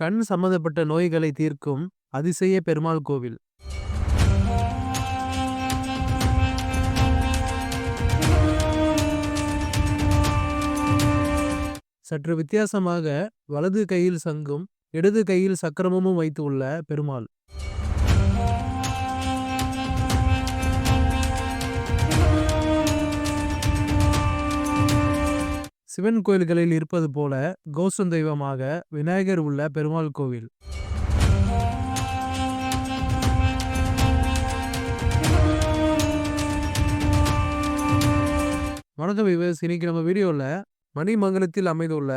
கண் சம்பந்தப்பட்ட நோய்களை தீர்க்கும் அதிசய பெருமாள் கோவில். சற்று வித்தியாசமாக வலது கையில் சங்கும் இடது கையில் சக்கரமும் வைத்து உள்ள பெருமாள். சிவன் கோயில்களில் இருப்பது போல கோசம் தெய்வமாக விநாயகர் உள்ள பெருமாள் கோவில். வணக்கம் விவஸ் இன்னைக்கு நம்ம வீடியோவில் மணிமங்கலத்தில் அமைந்துள்ள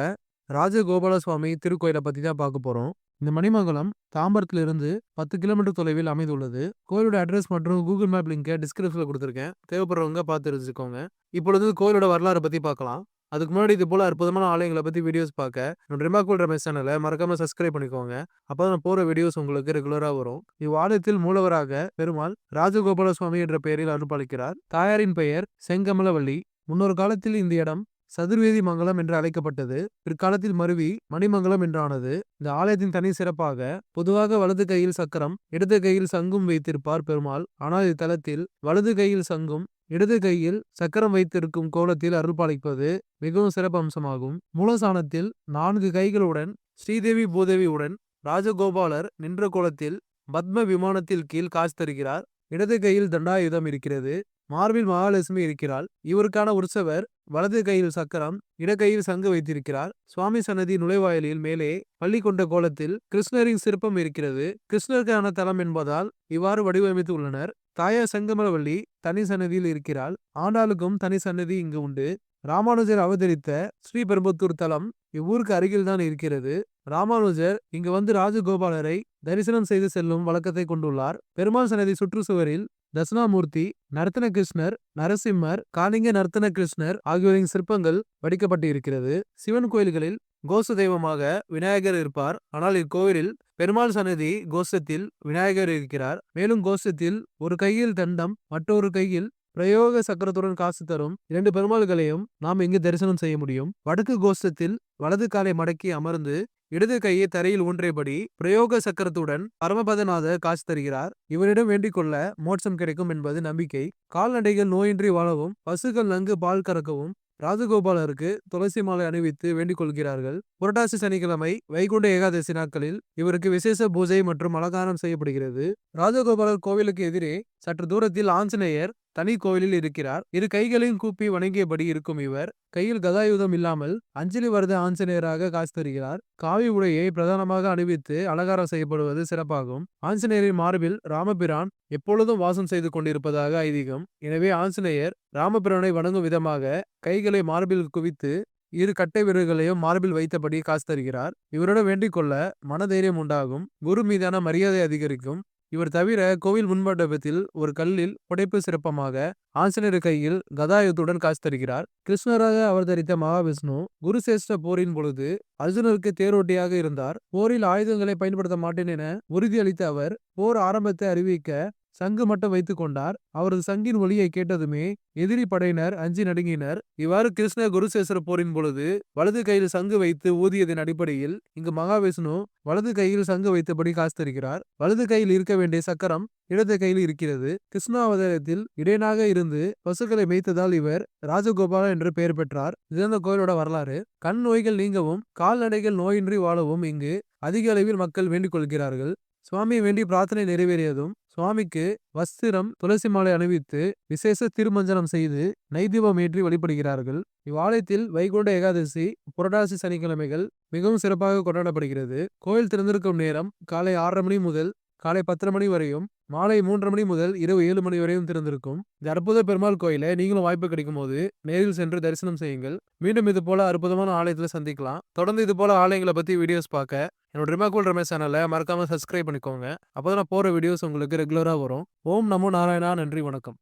ராஜகோபால சுவாமி திருக்கோயிலை பற்றி தான் பார்க்க போகிறோம் இந்த மணிமங்கலம் தாம்பரத்திலிருந்து பத்து கிலோமீட்டர் தொலைவில் அமைந்துள்ளது. கோயிலோட அட்ரஸ் மற்றும் கூகுள் மேப் லிங்கை டிஸ்கிரிப்ஷனில் கொடுத்துருக்கேன். தேவைப்படுறவங்க பார்த்து தெரிஞ்சுக்கோங்க. இப்பொழுது கோயிலோட வரலாறு பற்றி பார்க்கலாம். அதுக்கு முன்னாடி இது போல அற்புதமான ஆலயங்களை பற்றி வீடியோஸ் பார்க்க என்னோட ரிமாக்குள் ரமேஷ் சேனலை மறக்காம சப்ஸ்கிரைப் பண்ணிக்கோங்க. அப்போ நான் போகிற வீடியோஸ் உங்களுக்கு ரெகுலராக வரும். இவ்வாலயத்தில் மூலவராக பெருமாள் ராஜகோபால சுவாமி என்ற பெயரில் அனுப்பளிக்கிறார் தாயாரின் பெயர் செங்கமலவள்ளி முன்னொரு காலத்தில் இந்த இடம் சதுர்வேதி மங்கலம் என்று அழைக்கப்பட்டது. பிற்காலத்தில் மருவி மணிமங்கலம் என்றானது. இந்த ஆலயத்தின் தனி சிறப்பாக பொதுவாக வலது கையில் சக்கரம் இடது கையில் சங்கும் வைத்திருப்பார் பெருமாள். ஆனால் இத்தலத்தில் வலது கையில் சங்கும் இடது கையில் சக்கரம் வைத்திருக்கும் கோலத்தில் அருள்பாலிப்பது மிகவும் சிறப்பு அம்சமாகும். மூலசானத்தில் நான்கு கைகளுடன் ஸ்ரீதேவி பூதேவியுடன் ராஜகோபாலர் நின்ற கோலத்தில் பத்ம விமானத்தில் கீழ் காசு தருகிறார். இடது கையில் தண்டாயுதம் இருக்கிறது. மார்பில் மகாலட்சுமி இருக்கிறாள். இவருக்கான உற்சவர் வலது கையில் சக்கரம் இடக்கையில் சங்கு வைத்திருக்கிறார். சுவாமி சன்னதி நுழைவாயிலில் மேலே பள்ளி கொண்ட கோலத்தில் கிருஷ்ணரின் சிற்பம் இருக்கிறது. கிருஷ்ணருக்கான தலம் என்பதால் இவ்வாறு வடிவமைத்து உள்ளனர். தாயார் செங்கமலவள்ளி தனி சன்னதியில் இருக்கிறாள். ஆண்டாளுக்கும் தனி சன்னதி இங்கு உண்டு. ராமானுஜர் அவதரித்த ஸ்ரீபெரும்புத்தூர் தலம் இவ்வூருக்கு அருகில்தான் இருக்கிறது. ராமானுஜர் இங்கு வந்து ராஜகோபாலரை தரிசனம் செய்து செல்லும் வழக்கத்தை கொண்டுள்ளார். பெருமாள் சன்னதி சுற்றுச்சுவரில் தட்சிணாமூர்த்தி நரத்தன கிருஷ்ணர் நரசிம்மர் காளிங்க நர்த்தன கிருஷ்ணர் ஆகியோரின் சிற்பங்கள் வடிக்கப்பட்டு இருக்கிறது சிவன் கோயில்களில் கோஷ தெய்வமாக விநாயகர் இருப்பார். ஆனால் இக்கோவிலில் பெருமாள் சன்னதி கோஷத்தில் விநாயகர் இருக்கிறார். மேலும் கோஷத்தில் ஒரு கையில் தண்டம் மற்றொரு கையில் பிரயோக சக்கரத்துடன் காசு தரும் இரண்டு பெருமாள்களையும் நாம் இங்கு தரிசனம் செய்ய முடியும். வடக்கு கோஷத்தில் வலது காலை மடக்கி அமர்ந்து இடது கையை தரையில் ஊன்றியபடி பிரயோக சக்கரத்துடன் பரமபதநாதர் காசு தருகிறார். இவரிடம் வேண்டிக் கொள்ள மோட்சம் கிடைக்கும் என்பது நம்பிக்கை. கால்நடைகள் நோயின்றி வாழவும் பசுக்கள் நன்கு பால் கறக்கவும் ராஜகோபாலருக்கு துளசி மாலை அணிவித்து வேண்டிக் கொள்கிறார்கள். புரட்டாசி சனிக்கிழமை வைகுண்ட ஏகாதசி நாட்களில் இவருக்கு விசேஷ பூஜை மற்றும் அலங்காரம் செய்யப்படுகிறது. ராஜகோபாலர் கோவிலுக்கு எதிரே சற்று தூரத்தில் ஆஞ்சநேயர் தனி கோயிலில் இருக்கிறார். இரு கைகளையும் கூப்பி வணங்கியபடி இருக்கும் இவர் கையில் கதாயுதம் இல்லாமல் அஞ்சலி வரத ஆஞ்சநேயராக காசு தருகிறார். காவி உடையை பிரதானமாக அணிவித்து அலங்காரம் செய்யப்படுவது சிறப்பாகும். ஆஞ்சநேயரின் மார்பில் ராமபிரான் எப்பொழுதும் வாசம் செய்து கொண்டிருப்பதாக ஐதீகம். எனவே ஆஞ்சநேயர் ராமபிரானை வணங்கும் விதமாக கைகளை மார்பில் குவித்து இரு கட்டை விரல்களையும் மார்பில் வைத்தபடி காசு தருகிறார். இவரிடம் வேண்டிக் கொள்ள மனதைரியம் உண்டாகும். குரு மீதான மரியாதை அதிகரிக்கும். இவர் தவிர கோவில் முன்மண்டபத்தில் ஒரு கல்லில் புடைப்பு சிறப்பமாக ஆஞ்சநேயர் கையில் கதாயுத்துடன் காட்சி தருகிறார். கிருஷ்ணராக அவதரித்த மகாவிஷ்ணு குருசேஷ்ட போரின் பொழுது அர்ஜுனருக்கு தேரோட்டியாக இருந்தார். போரில் ஆயுதங்களை பயன்படுத்த மாட்டேன் என உறுதியளித்த அவர் போர் ஆரம்பத்தை அறிவிக்க சங்கு மட்டும் வைத்துக் கொண்டார். அவரது சங்கின் ஒளியை கேட்டதுமே எதிரி படையினர் அஞ்சி நடுங்கினர். இவ்வாறு கிருஷ்ண குருசேசர போரின் பொழுது வலது கையில் சங்கு வைத்து ஊதியதன் அடிப்படையில் இங்கு மகாவிஷ்ணு வலது கையில் சங்கு வைத்தபடி காஸ்தரிக்கிறார். வலது கையில் இருக்க வேண்டிய சக்கரம் இடது கையில் இருக்கிறது. கிருஷ்ணாவதாரத்தில் இடையனாக இருந்து பசுக்களை மேய்த்ததால் இவர் ராஜகோபாலா என்று பெயர் பெற்றார். இதுதான் கோயிலோட வரலாறு. கண் நோய்கள் நீங்கவும் கால்நடைகள் நோயின்றி வாழவும் இங்கு அதிக அளவில் மக்கள் வேண்டிக் கொள்கிறார்கள். சுவாமியை வேண்டி பிரார்த்தனை நிறைவேறியதும் சுவாமிக்கு வஸ்திரம் துளசி மாலை அணிவித்து விசேஷ திருமஞ்சனம் செய்து நைதீபம் ஏற்றி வழிபடுகிறார்கள். இவ்வாலயத்தில் வைகுண்ட ஏகாதசி புரட்டாசி சனிக்கிழமைகள் மிகவும் சிறப்பாக கொண்டாடப்படுகிறது. கோயில் திறந்திருக்கும் நேரம் காலை ஆறரை மணி முதல் காலை பத்தரை மணி வரையும் மாலை மூன்றரை மணி முதல் இரவு ஏழு மணி வரையும் திறந்திருக்கும். இந்த அற்புத பெருமாள் கோயிலை நீங்களும் வாய்ப்பு கிடைக்கும் போது நேரில் சென்று தரிசனம் செய்யுங்கள். மீண்டும் இது போல அற்புதமான ஆலயத்தில் சந்திக்கலாம். தொடர்ந்து இது போல ஆலயங்களை பத்தி வீடியோஸ் பார்க்க என்னோட ரிமாக்குள் ரமேஷ் சேனலை மறக்காம சப்ஸ்கிரைப் பண்ணிக்கோங்க. அப்போதான் நான் போற வீடியோஸ் உங்களுக்கு ரெகுலரா வரும். ஓம் நமோ நாராயணா நன்றி வணக்கம்.